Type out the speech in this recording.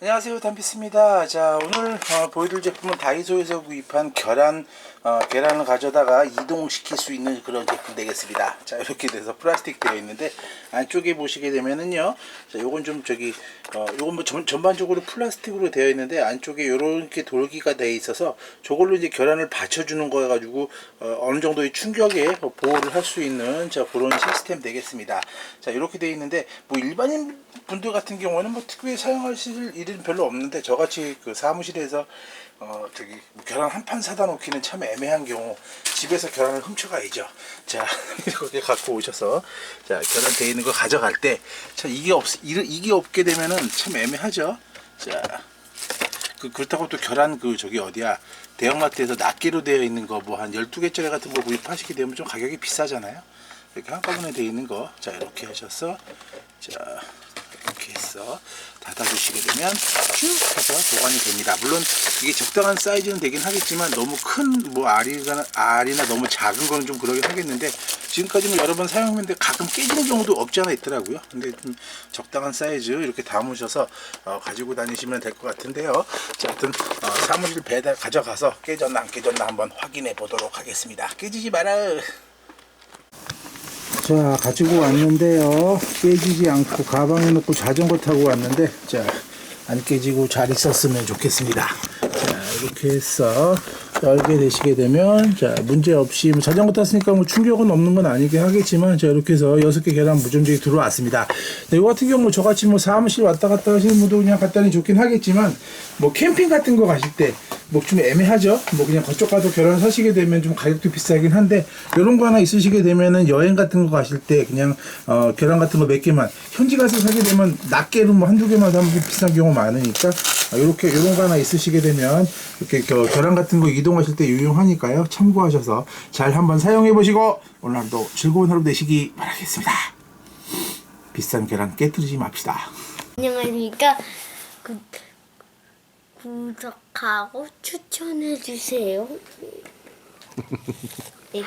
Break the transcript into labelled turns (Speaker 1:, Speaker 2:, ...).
Speaker 1: 안녕하세요 담피스입니다. 자 오늘 어, 보여드릴 제품은 다이소에서 구입한 계란 어, 계란을 가져다가 이동시킬 수 있는 그런 제품 되겠습니다. 자 이렇게 돼서 플라스틱 되어 있는데 안쪽에 보시게 되면은요. 자 요건 좀 저기 어 요건 뭐 전, 전반적으로 플라스틱으로 되어 있는데 안쪽에 요렇게 돌기가 되어 있어서 저걸로 이제 계란을 받쳐주는 거 가지고 어, 어느 정도의 충격에 보호를 할 수 있는 자 그런 시스템 되겠습니다. 자 이렇게 되어 있는데 뭐 일반인 분들 같은 경우는 뭐 특별히 사용하실 일은 별로 없는데 저같이 그 사무실에서 어 저기 뭐 계란 한 판 사다 놓기는 참 애매한 경우 집에서 계란을 훔쳐가야죠. 자 이렇게 갖고 오셔서 자 계란 돼 있는 거 가져갈 때자 이게 없 이게 이게 없게 되면은 참 애매하죠. 자 그, 그렇다고 또 계란 그 저기 어디야 대형마트에서 낱개로 되어 있는 거 뭐 한 12개짜리 같은 거 구입하시게 되면 좀 가격이 비싸잖아요 이렇게 한꺼번에 되어 있는 거 자 이렇게 하셔서 자 이렇게 해서 닫아주시게 되면 쭉 해서 보관이 됩니다. 물론 이게 적당한 사이즈는 되긴 하겠지만 너무 큰 뭐 알이나 알이나 너무 작은 거는 좀 그러긴 하겠는데 지금까지 뭐 여러 번 사용했는데 가끔 깨지는 경우도 없지 않아 있더라고요. 근데 좀 적당한 사이즈 이렇게 담으셔서 어, 가지고 다니시면 될 것 같은데요. 자 하여튼 어, 사무실 배달 가져가서 깨졌나 안 깨졌나 한번 확인해 보도록 하겠습니다. 깨지지 마라 자 가지고 왔는데요. 깨지지 않고 가방에 넣고 자전거 타고 왔는데 자 안 깨지고 잘 있었으면 좋겠습니다. 자 이렇게 해서 열게 되시게 되면 자 문제 없이 뭐 자전거 탔으니까 뭐 충격은 없는 건 아니긴 하겠지만 자 이렇게 해서 여섯 개 계란 무전적이 들어왔습니다. 네, 이거 같은 경우 저같이 뭐 사무실 왔다 갔다 하시는 분도 그냥 갖다니 좋긴 하겠지만 뭐 캠핑 같은 거 가실 때 뭐 좀 애매하죠? 뭐 그냥 그쪽 가서 계란 사시게 되면 좀 가격도 비싸긴 한데 이런 거 하나 있으시게 되면은 여행 같은 거 가실 때 그냥 어 계란 같은 거 몇 개만 현지 가서 사게 되면 낱개로 뭐 한두 개만 사면 좀 비싼 경우 많으니까 이렇게 이런 거 하나 있으시게 되면 이렇게 겨- 계란 같은 거 이동하실 때 유용하니까요. 참고하셔서 잘 한번 사용해 보시고 오늘 하루도 즐거운 하루 되시기 바라겠습니다. 비싼 계란 깨뜨리지 맙시다.
Speaker 2: 안녕하십니까. 구, 구독하고 추천해 주세요. 네.